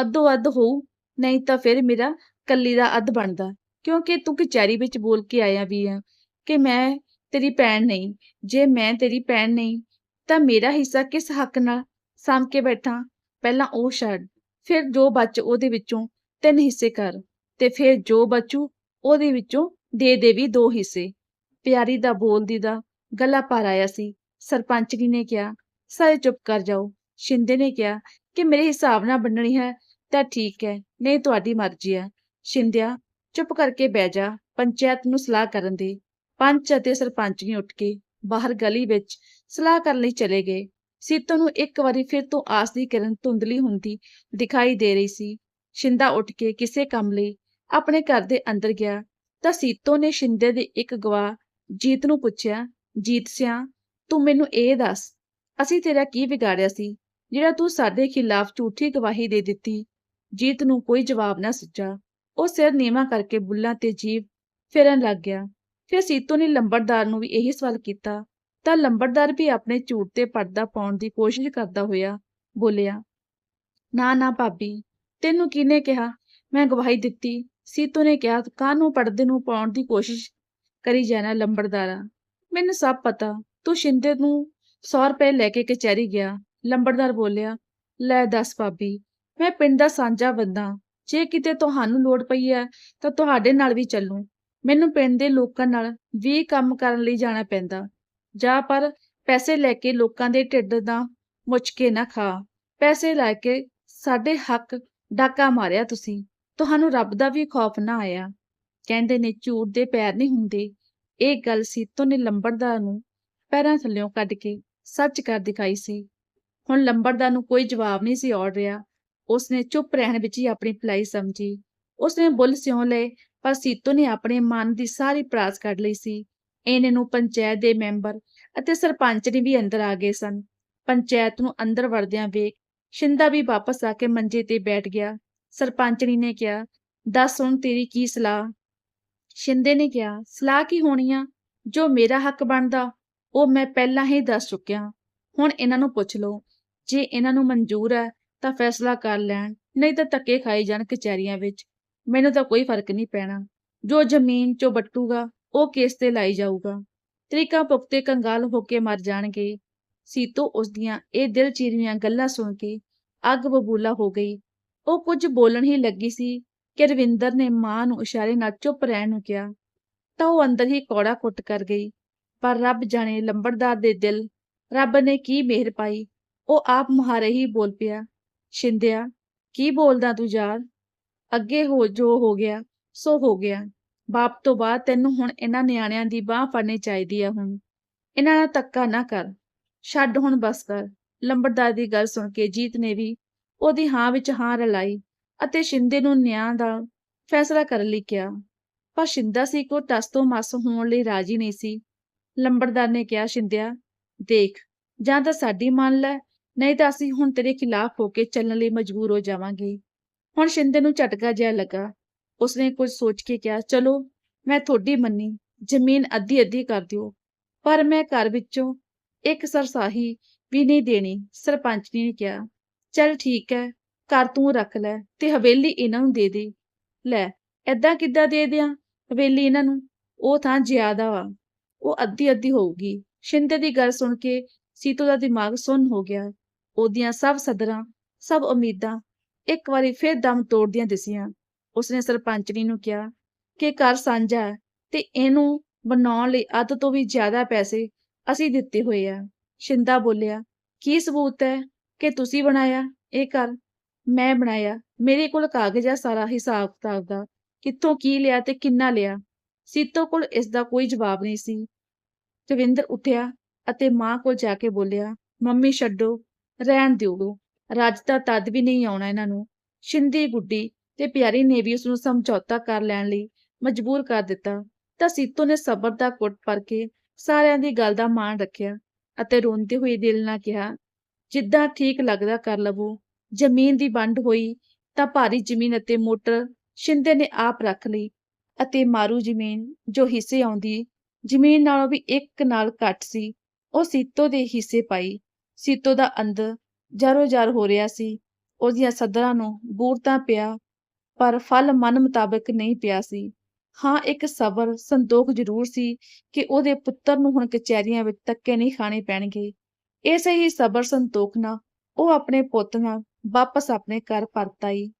[SPEAKER 1] ਅੱਧੋ ਅੱਧ ਹੋਊ, ਨਹੀਂ ਤਾਂ ਫਿਰ ਮੇਰਾ ਕੱਲੀ ਦਾ ਅੱਧ ਬਣਦਾ। ਕਿਉਂਕਿ ਤੂੰ ਕਚਹਿਰੀ ਵਿੱਚ ਬੋਲ ਕੇ ਆਇਆ ਵੀ ਆ ਕਿ ਮੈਂ ਤੇਰੀ ਭੈਣ ਨਹੀਂ। ਜੇ ਮੈਂ ਤੇਰੀ ਭੈਣ ਨਹੀਂ, ਤਾਂ ਮੇਰਾ ਹਿੱਸਾ ਕਿਸ ਹੱਕ ਨਾਲ ਸਾਂਭ ਕੇ ਬੈਠਾ? ਪਹਿਲਾਂ ਉਹ ਛੱਡ, ਫਿਰ ਜੋ ਬਚ ਉਹਦੇ ਵਿੱਚੋਂ ਤਿੰਨ ਹਿੱਸੇ ਕਰ ਤੇ ਫਿਰ ਜੋ ਬਚੂ ਉਹਦੇ ਵਿੱਚੋਂ ਦੇ ਦੇ ਵੀ ਦੋ ਹਿੱਸੇ। ਪਿਆਰੀ ਦਾ, ਬੋਲਦੀ ਦਾ, ਗਲਾ ਭਰ ਆਇਆ ਸੀ। ਸਰਪੰਚਣੀ ਨੇ ਕਿਹਾ, ਸਾਰੇ ਚੁੱਪ ਕਰ ਜਾਓ। ਸ਼ਿੰਦੇ ਨੇ ਕਿਹਾ, ਕਿ ਮੇਰੇ ਹਿਸਾਬ ਨਾਲ ਬੰਨਣੀ ਹੈ ਤਾਂ ਠੀਕ ਹੈ, ਨਹੀਂ ਤੁਹਾਡੀ ਮਰਜ਼ੀ ਹੈ। ਸ਼ਿੰਦਿਆ, ਚੁੱਪ ਕਰਕੇ ਬਹਿ ਜਾ, ਪੰਚਾਇਤ ਨੂੰ ਸਲਾਹ ਕਰਨ ਦੇ। ਪੰਚ ਅਤੇ ਸਰਪੰਚਣੀ ਉੱਠ ਕੇ ਬਾਹਰ ਗਲੀ ਵਿੱਚ ਸਲਾਹ ਕਰਨ ਲਈ ਚਲੇ ਗਏ। ਸੀਤੋ ਨੂੰ ਇੱਕ ਵਾਰੀ ਫਿਰ ਤੋਂ ਆਸ ਦੀ ਕਿਰਨ ਧੁੰਦਲੀ ਹੁੰਦੀ ਦਿਖਾਈ ਦੇ ਰਹੀ ਸੀ। ਸ਼ਿੰਦਾ ਉੱਠ ਕੇ ਕਿਸੇ ਕੰਮ ਲਈ ਆਪਣੇ ਘਰ ਦੇ ਅੰਦਰ ਗਿਆ ਤਾਂ ਸੀਤੋ ਨੇ ਸ਼ਿੰਦੇ ਦੇ ਇੱਕ ਗਵਾਹ ਜੀਤ ਨੂੰ ਪੁੱਛਿਆ, ਜੀਤ ਸਿਆ ਤੂੰ ਮੈਨੂੰ ਇਹ ਦੱਸ, ਅਸੀਂ ਤੇਰਾ ਕੀ ਵਿਗਾੜਿਆ ਸੀ? ਜਿਹੜਾ ਤੂੰ ਸਾਡੇ ਖਿਲਾਫ ਝੂਠੀ ਗਵਾਹੀ ਦੇ ਦਿੱਤੀ, ਜੀਤ ਨੂੰ ਕੋਈ ਜਵਾਬ ਨਾ ਸੁੱਝਾ ਉਹ ਸਿਰ ਨੀਵਾਂ ਕਰਕੇ ਬੁੱਲਾਂ ਤੇ ਜੀਭ ਫੇਰਨ ਲੱਗ ਗਿਆ। ਫਿਰ ਸੀਤੋ ਨੇ ਲੰਬੜਦਾਰ ਨੂੰ ਵੀ ਇਹੀ ਸਵਾਲ ਕੀਤਾ, ਤਾਂ ਲੰਬੜਦਾਰ ਵੀ ਆਪਣੇ ਝੂਠ ਤੇ ਪਰਦਾ ਪਾਉਣ ਦੀ ਕੋਸ਼ਿਸ਼ ਕਰਦਾ ਹੋਇਆ ਬੋਲਿਆ, ਨਾ ਨਾ ਭਾਬੀ, ਤੈਨੂੰ ਕਿਹਨੇ ਕਿਹਾ? ਮੈਂ ਗਵਾਹੀ ਦਿੱਤੀ। ਸੀਤੋ ਨੇ ਕਿਹਾ, ਕਾਹਨੂੰ ਪਰਦੇ ਨੂੰ ਪਾਉਣ ਦੀ ਕੋਸ਼ਿਸ਼ ਕਰੀ ਜਾਣਾ ਲੰਬੜਦਾਰਾ? ਮੈਨੂੰ ਸਭ ਪਤਾ। ਤੂੰ ਸ਼ਿੰਦੇ ਨੂੰ 100 ਰੁਪਏ ਲੈ ਕੇ ਕਚਹਿਰੀ ਗਿਆ, ਲੰਬੜਦਾਰ ਬੋਲਿਆ, ਲੈ ਦੱਸ ਭਾਬੀ, ਮੈਂ ਪਿੰਡ ਦਾ ਸਾਂਝਾ ਬੰਦਾ, ਜੇ ਕਿਤੇ ਤੁਹਾਨੂੰ ਲੋੜ ਪਈ ਹੈ ਤਾਂ ਤੁਹਾਡੇ ਨਾਲ ਵੀ ਚੱਲੂ। ਮੈਨੂੰ ਪਿੰਡ ਦੇ ਲੋਕਾਂ ਨਾਲ ਵੀ ਕੰਮ ਕਰਨ ਲਈ ਜਾਣਾ ਪੈਂਦਾ। ਜਾਂ ਪਰ ਪੈਸੇ ਲੈ ਕੇ ਲੋਕਾਂ ਦੇ ਢਿੱਡ ਦਾ ਮੁਚਕੇ ਨਾ ਖਾ। ਪੈਸੇ ਲੈ ਕੇ ਸਾਡੇ ਹੱਕ ਡਾਕਾ ਮਾਰਿਆ ਤੁਸੀਂ। ਤੁਹਾਨੂੰ ਰੱਬ ਦਾ ਵੀ ਖੌਫ ਨਾ ਆਇਆ। ਕਹਿੰਦੇ ਨੇ ਝੂਠ ਦੇ ਪੈਰ ਨਹੀਂ ਹੁੰਦੇ। ਇਹ ਗੱਲ ਸੀਤੋ ਨੇ ਲੰਬੜਦਾਰ ਨੂੰ ਪੈਰਾਂ ਥੱਲਿਓਂ ਕੱਢ ਕੇ ਸੱਚ ਕਰ ਦਿਖਾਈ ਸੀ। ਹੁਣ ਲੰਬੜਦਾਰ ਨੂੰ ਕੋਈ ਜਵਾਬ ਨਹੀਂ ਸੀ ਔੜ ਰਿਹਾ। ਉਸਨੇ ਚੁੱਪ ਰਹਿਣ ਵਿੱਚ ਹੀ ਆਪਣੀ ਭਲਾਈ ਸਮਝੀ। ਉਸਨੇ ਬੁੱਲ ਸਿਉਂ ਲਏ, ਪਰ ਸੀਤੋ ਨੇ ਆਪਣੇ ਮਨ ਦੀ ਸਾਰੀ ਪਰਾਸ ਕੱਢ ਲਈ ਸੀ। ਇਹਨੇ ਨੂੰ ਪੰਚਾਇਤ ਦੇ ਮੈਂਬਰ ਅਤੇ ਸਰਪੰਚ ਨੇ ਵੀ ਅੰਦਰ ਆ ਗਏ ਸਨ। ਪੰਚਾਇਤ ਨੂੰ ਅੰਦਰ ਵੜਦਿਆਂ ਵੇਖ ਸ਼ਿੰਦਾ ਵੀ ਵਾਪਸ ਆ ਕੇ ਮੰਜੇ ਤੇ ਬੈਠ ਗਿਆ। ਸਰਪੰਚਣੀ ਨੇ ਕਿਹਾ, ਦੱਸ ਹੁਣ ਤੇਰੀ ਕੀ ਸਲਾਹ? ਸ਼ਿੰਦੇ ਨੇ ਕਿਹਾ, ਸਲਾਹ ਕੀ ਹੋਣੀ ਆ? ਜੋ ਮੇਰਾ ਹੱਕ ਬਣਦਾ ਉਹ ਮੈਂ ਪਹਿਲਾਂ ਹੀ ਦੱਸ ਚੁੱਕਿਆ। ਹੁਣ ਇਹਨਾਂ ਨੂੰ ਪੁੱਛ ਲਓ। ਜੇ ਇਹਨਾਂ ਨੂੰ ਮਨਜ਼ੂਰ ਹੈ, ਤਾਂ ਫੈਸਲਾ ਕਰ ਲੈਣ, ਨਹੀਂ ਤਾਂ ਧੱਕੇ ਖਾਈ ਜਾਣ ਕਚਹਿਰੀਆਂ ਵਿੱਚ। ਮੈਨੂੰ ਤਾਂ ਕੋਈ ਫ਼ਰਕ ਨਹੀਂ ਪੈਣਾ। ਜੋ ਜ਼ਮੀਨ ਚੋਂ ਬੱਟੂਗਾ ਉਹ ਕੇਸ ਤੇ ਲਾਈ ਜਾਊਗਾ। ਤਰੀਕਾ ਪੁਖਤੇ ਕੰਗਾਲ ਹੋ ਕੇ ਮਰ ਜਾਣਗੇ। ਸੀਤੋ ਉਸ ਦੀਆਂ ਇਹ ਦਿਲ ਚੀਰਵੀਆਂ ਗੱਲਾਂ ਸੁਣ ਕੇ ਅੱਗ ਬਬੂਲਾ ਹੋ ਗਈ। ਉਹ ਕੁਝ ਬੋਲਣ ਹੀ ਲੱਗੀ ਸੀ ਕਿ ਰਵਿੰਦਰ ਨੇ ਮਾਂ ਨੂੰ ਇਸ਼ਾਰੇ ਨਾਲ ਚੁੱਪ ਰਹਿਣ ਨੂੰ ਕਿਹਾ। ਤਾਂ ਉਹ ਅੰਦਰ ਹੀ ਕੌੜਾ ਕੁੱਟ ਕਰ ਗਈ। ਪਰ ਰੱਬ ਜਾਣੇ ਲੰਬੜਦਾਰ ਦੇ ਦਿਲ, ਰੱਬ ਨੇ ਕੀ ਮਿਹਰ ਪਾਈ? ਉਹ ਆਪ ਮੁਹਾਰੇ ਹੀ ਬੋਲ ਪਿਆ ਸ਼ਿੰਦਿਆ ਕੀ ਬੋਲਦਾ ਤੂੰ ਯਾਰ? ਅੱਗੇ ਹੋ ਜੋ ਹੋ ਗਿਆ, ਸੋ ਹੋ ਗਿਆ। ਬਾਪ ਤੋਂ ਬਾਅਦ ਤੈਨੂੰ ਹੁਣ ਇਹਨਾਂ ਨਿਆਣਿਆਂ ਦੀ ਬਾਹ ਫੜਨੀ ਚਾਹੀਦੀ ਆ ਹੁਣ। ਇਹਨਾਂ ਨਾਲ ਧੱਕਾ ਨਾ ਕਰ। ਛੱਡ ਹੁਣ ਬਸ ਕਰ। ਲੰਬੜਦਾਰ ਦੀ ਗੱਲ ਸੁਣ ਕੇ ਜੀਤ ਨੇ ਵੀ ਉਹਦੀ ਹਾਂ ਵਿੱਚ ਹਾਂ ਰਲਾਈ ਅਤੇ ਸ਼ਿੰਦੇ ਨੂੰ ਨਿਆਂ ਦਾ ਫੈਸਲਾ ਕਰਨ ਲਈ ਕਿਹਾ। ਪਰ ਸ਼ਿੰਦਾ ਸੀ ਕੋ ਟਸ ਤੋਂ ਮਸ ਹੋਣ ਲਈ ਰਾਜੀ ਨਹੀਂ ਸੀ। ਲੰਬੜਦਾਰ ਨੇ ਕਿਹਾ, ਸ਼ਿੰਦਿਆ, ਦੇਖ, ਜਾਂ ਤਾਂ ਸਾਡੀ ਮੰਨ ਲੈ, ਨਹੀਂ ਤਾਂ ਅਸੀਂ ਹੁਣ ਤੇਰੇ ਖਿਲਾਫ ਹੋ ਕੇ ਚੱਲਣ ਲਈ ਮਜਬੂਰ ਹੋ ਜਾਵਾਂਗੇ। ਹੁਣ ਸ਼ਿੰਦੇ ਨੂੰ ਝਟਕਾ ਜਿਹਾ ਲੱਗਾ। ਉਸਨੇ ਕੁਝ ਸੋਚ ਕੇ ਕਿਹਾ, ਚਲੋ, ਮੈਂ ਤੁਹਾਡੀ ਮੰਨੀ, ਜ਼ਮੀਨ ਅੱਧੀ ਅੱਧੀ ਕਰ ਦਿਓ, ਪਰ ਮੈਂ ਘਰ ਵਿੱਚੋਂ ਇੱਕ ਸਰਸਾਹੀ ਵੀ ਨਹੀਂ ਦੇਣੀ। ਸਰਪੰਚ ਨੇ ਕਿਹਾ, ਚੱਲ ਠੀਕ ਹੈ, ਘਰ ਤੂੰ ਰੱਖ ਲੈ ਤੇ ਹਵੇਲੀ ਇਹਨਾਂ ਨੂੰ ਦੇ ਦੇ। ਲੈ ਐਦਾਂ ਕਿੱਦਾਂ ਦੇ ਦਿਆਂ? ਹਵੇਲੀ ਇਹਨਾਂ ਨੂੰ, ਉਹ ਥਾਂ ਜ਼ਿਆਦਾ ਵਾ। ਉਹ ਅੱਧੀ ਅੱਧੀ ਹੋਊਗੀ। ਸ਼ਿੰਦੇ ਦੀ ਗੱਲ ਸੁਣ ਕੇ ਸੀਤੋ ਦਾ ਦਿਮਾਗ ਸੁੰਨ ਹੋ ਗਿਆ। ਉਹਦੀਆਂ ਸਭ ਸਦਰਾਂ, ਸਭ ਉਮੀਦਾਂ ਇੱਕ ਵਾਰੀ ਫੇਰ ਦਮ ਤੋੜਦੀਆਂ ਦਿਸੀਆਂ। ਉਸਨੇ ਸਰਪੰਚਣੀ ਨੂੰ ਕਿਹਾ ਕਿ ਘਰ ਸਾਂਝਾ ਹੈ ਤੇ ਇਹਨੂੰ ਬਣਾਉਣ ਲਈ ਅੱਧ ਤੋਂ ਵੀ ਜ਼ਿਆਦਾ ਪੈਸੇ ਅਸੀਂ ਦਿੱਤੇ ਹੋਏ ਆ। ਸ਼ਿੰਦਾ ਬੋਲਿਆ, ਕੀ ਸਬੂਤ ਹੈ ਕਿ ਤੁਸੀਂ ਬਣਾਇਆ ਇਹ ਘਰ? ਮੈਂ ਬਣਾਇਆ। ਮੇਰੇ ਕੋਲ ਕਾਗਜ਼ ਆ ਸਾਰਾ ਹਿਸਾਬ ਕਿਤਾਬ ਦਾ। ਕਿੱਥੋਂ ਕੀ ਲਿਆ ਤੇ ਕਿੰਨਾ ਲਿਆ? ਸੀਤੋ ਕੋਲ ਇਸ ਦਾ ਕੋਈ ਜਵਾਬ ਨਹੀਂ ਸੀ। ਰਵਿੰਦਰ ਉੱਠਿਆ ਅਤੇ ਮਾਂ ਕੋਲ ਜਾ ਕੇ ਬੋਲਿਆ, ਮੰਮੀ ਛੱਡੋ, ਰਹਿਣ ਦਿਓ ਰੱਜ ਤਾਂ ਤਦ ਵੀ ਨਹੀਂ ਆਉਣਾ ਇਹਨਾਂ ਨੂੰ। ਸ਼ਿੰਦੀ ਗੁੱਡੀ ਤੇ ਪਿਆਰੀ ਨੇ ਵੀ ਉਸ ਨੂੰ ਸਮਝੌਤਾ ਕਰ ਲੈਣ ਲਈ ਮਜਬੂਰ ਕਰ ਦਿੱਤਾ। ਤਾਂ ਸੀਤੋ ਨੇ ਸਬਰ ਦਾ ਕੁੱਟ ਪਰ ਕੇ ਸਾਰਿਆਂ ਦੀ ਗੱਲ ਦਾ ਮਾਣ ਰੱਖਿਆ ਅਤੇ ਰੋਂਦੇ ਹੋਏ ਦਿਲ ਨਾਲ ਕਿਹਾ, ਜਿੱਦਾਂ ਠੀਕ ਲੱਗਦਾ ਕਰ ਲਵੋ। ਜ਼ਮੀਨ ਦੀ ਵੰਡ ਹੋਈ ਤਾਂ ਭਾਰੀ ਜ਼ਮੀਨ ਅਤੇ ਮੋਟਰ ਸ਼ਿੰਦੇ ਨੇ ਆਪ ਰੱਖ ਲਈ ਅਤੇ ਮਾਰੂ ਜ਼ਮੀਨ ਜੋ ਹਿੱਸੇ ਆਉਂਦੀ ਜ਼ਮੀਨ ਨਾਲੋਂ ਵੀ ਇੱਕ ਨਾਲ ਘੱਟ ਸੀ। ਉਹ ਸੀਤੋ ਦੇ ਹਿੱਸੇ ਪਾਈ। ਸੀਤੋ ਦਾ ਅੰਦਰ ਜਰੋ ਜਰ ਹੋ ਰਿਹਾ ਸੀ। ਉਹਦੀਆਂ ਸਦਰਾਂ ਨੂੰ ਬੂਰ ਤਾਂ ਪਿਆ, ਪਰ ਫਲ ਮਨ ਮੁਤਾਬਕ ਨਹੀਂ ਪਿਆ ਸੀ। ਹਾਂ, ਇੱਕ ਸਬਰ, ਸੰਤੋਖ ਜ਼ਰੂਰ ਸੀ ਕਿ ਉਹਦੇ ਪੁੱਤਰ ਨੂੰ ਹੁਣ ਕਚਹਿਰੀਆਂ ਵਿੱਚ ਧੱਕੇ ਨਹੀਂ ਖਾਣੇ ਪੈਣਗੇ। ਇਸੇ ਹੀ ਸਬਰ, ਸੰਤੋਖ ਨਾਲ ਉਹ ਆਪਣੇ ਪੁੱਤ ਨਾਲ ਵਾਪਸ ਆਪਣੇ ਘਰ ਪਰਤ ਆਈ।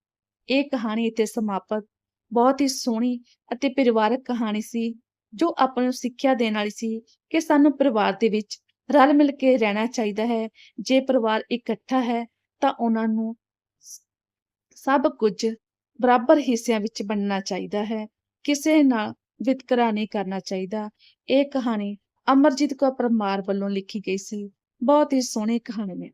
[SPEAKER 1] ਇਹ ਕਹਾਣੀ ਇੱਥੇ ਸਮਾਪਤ। ਬਹੁਤ ਹੀ ਸੋਹਣੀ ਅਤੇ ਪਰਿਵਾਰਕ ਕਹਾਣੀ ਸੀ। ਜੋ ਆਪਾਂ ਨੂੰ ਸਿੱਖਿਆ ਦੇਣ ਵਾਲੀ ਸੀ ਕਿ ਸਾਨੂੰ ਪਰਿਵਾਰ ਦੇ ਵਿੱਚ ਰਲ ਮਿਲ ਕੇ ਰਹਿਣਾ ਚਾਹੀਦਾ ਹੈ। ਜੇ ਪਰਿਵਾਰ ਇਕੱਠਾ ਹੈ, ਤਾਂ ਉਹਨਾਂ ਨੂੰ ਸਭ ਕੁਝ ਬਰਾਬਰ ਹਿੱਸਿਆਂ ਵਿੱਚ ਵੰਡਣਾ ਚਾਹੀਦਾ ਹੈ। ਕਿਸੇ ਨਾਲ ਵਿਤਕਰਾ ਨਹੀਂ ਕਰਨਾ ਚਾਹੀਦਾ। ਇਹ ਕਹਾਣੀ ਅਮਰਜੀਤ ਕੌਰ ਪਰਮਾਰ ਵੱਲੋਂ ਲਿਖੀ ਗਈ ਸੀ। ਬਹੁਤ ਹੀ ਸੋਹਣੀ ਕਹਾਣੀ ਹੈ।